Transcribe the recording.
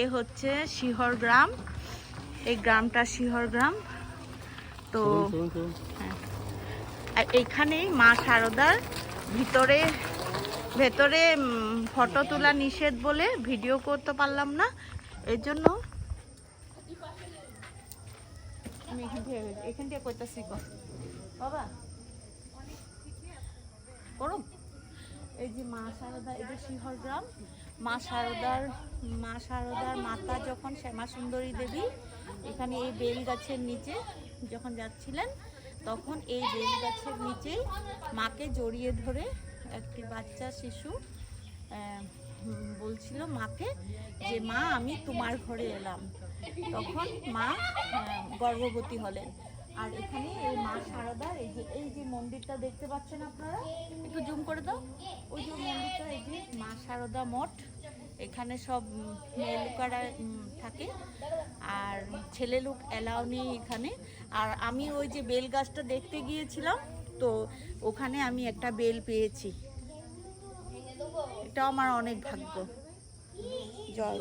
এ হচ্ছে শিহর গ্রাম। এই গ্রামটা শিহর গ্রাম। তো হ্যাঁ। এখানেই মা শারদার ভিতরে ভেতরে ফটো তোলা নিষেধ বলে ভিডিও করতে পারলাম না। এর জন্য আমি এখান থেকে এখান থেকে করতেছি বাবা। করুন এই যে মা শারদা এই যে শিহর গ্রাম। মা শারদার মা শারদার মাতা যখন শ্যামা সুন্দরী দেবী, এখানে এই বেল গাছের নিচে যখন যাচ্ছিলেন, তখন এই বেল গাছের নিচে মাকে জড়িয়ে ধরে একটি বাচ্চা শিশু বলছিল মাকে যে, মা, আমি তোমার ঘরে এলাম। তখন মা গর্ভবতী হলেন। আর এখানে এই মা শারদার এই যে এই যে মন্দিরটা দেখতে পাচ্ছেন আপনারা? একটু জুম করে দাও। ওই যে মন্দিরটা, এই যে মা শারদা মঠ। এখানে সব মেয়ে লোকেরা থাকে। আর ছেলে লোক অ্যালাউ নেই এখানে। আর আমি ওই যে বেল গাছটা দেখতে গিয়েছিলাম, তো ওখানে আমি একটা বেল পেয়েছি। এটাও আমার অনেক ভাগ্য। জয়